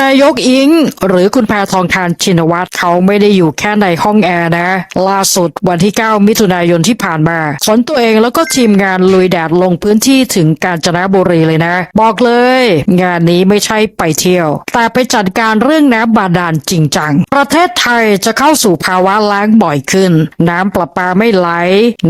นายกอิง หรือคุณแพทองทานชินวัตรเขาไม่ได้อยู่แค่ในห้องแอร์นะ ล่าสุดวันที่ 9 มิถุนายนที่ผ่านมาขนตัวเองแล้วก็ทีมงานลุยแดดลงพื้นที่ถึงกาญจนบุรีเลยนะ บอกเลย งานนี้ไม่ใช่ไปเที่ยว แต่ไปจัดการเรื่องน้ำบาดาลจริงจัง ประเทศไทยจะเข้าสู่ภาวะแล้งบ่อยขึ้น น้ำประปาไม่ไหล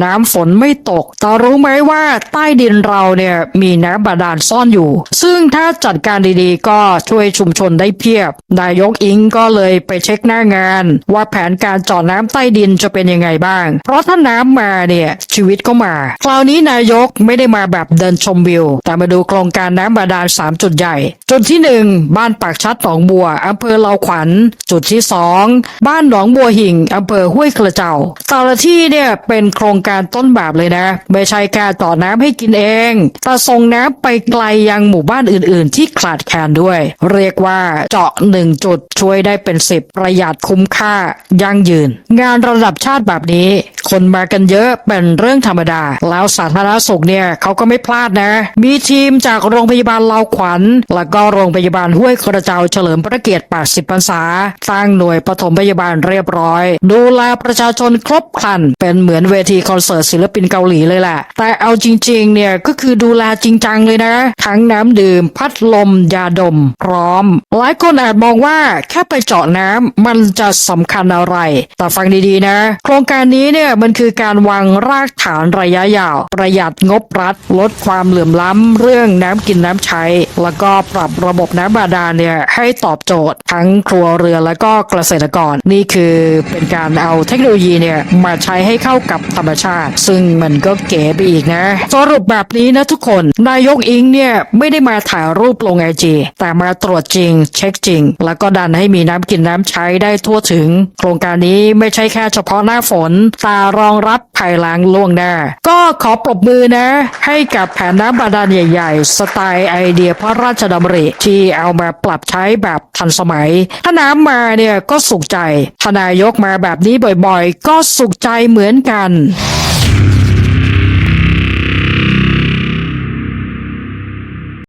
น้ำฝนไม่ตกแต่รู้ไหมว่าใต้ดินเราเนี่ยมีน้ำบาดาลซ่อนอยู่ ซึ่งถ้าจัดการดีๆ ก็ช่วยชุมชนได้เพียบ นายกอิงก็เลยไปเช็คหน้างาน ว่าแผนการเจาะน้ำใต้ดินจะเป็นยังไงบ้าง เพราะถ้าน้ำมาเนี่ยชีวิตก็มา คราวนี้นายกไม่ได้มาแบบเดินชมวิว แต่มาดูโครงการน้ำบาดาล3จุดใหญ่ จุดที่ 1 บ้านปากชัดหนองบัวอำเภอเลาขวัญ จุดที่ 2 บ้านหนองบัวหิ่งอำเภอห้วยกระเจ้าแต่ละที่เนี่ยเป็นโครงการต้นแบบเลยนะ ไม่ใช่แค่ต่อน้ำให้กินเอง แต่ส่งน้ำไปไกลยังหมู่บ้านอื่น ๆ ที่ขาดแคลนด้วย เรียกว่าเจาะหนึ่งจุดช่วยได้เป็นสิบประหยัดคุ้มค่ายั่งยืน งานระดับชาติแบบนี้ คนมากันเยอะเป็นเรื่องธรรมดา แล้วสาธารณสุขเนี่ยเขาก็ไม่พลาดนะ มีทีมจากโรงพยาบาลเลาขวัญ แล้วก็โรงพยาบาลห้วยกระเจ้าเฉลิมพระเกียรติ 80 พรรษาตั้งหน่วยปฐมพยาบาลเรียบร้อย ดูแลประชาชนครบครัน เป็นเหมือนเวทีคอนเสิร์ตศิลปินเกาหลีเลยแหละ แต่เอาจริงๆเนี่ยก็คือดูแลจริงจังเลยนะ ทั้งน้ำดื่ม พัดลม ยาดม พร้อม หลายคนอาจมองว่าแค่ไปเจาะน้ำมันจะสำคัญอะไร แต่ฟังดีๆนะ โครงการนี้เนี่ยมันคือการวางรากฐานระยะยาว ประหยัดงบรัฐ ลดความเหลื่อมล้ำเรื่องน้ำกินน้ำใช้ แล้วก็ปรับระบบน้ำบาดาลเนี่ยให้ตอบโจทย์ทั้งครัวเรือนแล้วก็เกษตรกร นี่คือเป็นการเอาเทคโนโลยีเนี่ยมาใช้ให้เข้ากับธรรมชาติ ซึ่งมันก็เก๋ไปอีกนะ สรุปแบบนี้นะทุกคนนายกอิงเนี่ยไม่ได้มาถ่ายรูปลงไอจีแต่มาตรวจจริง เช็คจริง แล้วก็ดันให้มีน้ำกินน้ำใช้ได้ทั่วถึง โครงการนี้ไม่ใช่แค่เฉพาะหน้าฝนต่รองรับภายหล้งล่วงหน้า ก็ขอปรบมือนะ ให้กับแผนน้ำบาดาลใหญ่ ๆ สไตล์ไอเดียพระราชดำริที่เอามาปรับใช้แบบทันสมัย ถ้าน้ำมาเนี่ยก็สุขใจถ้านายกมาแบบนี้บ่อยๆ ก็สุขใจเหมือนกัน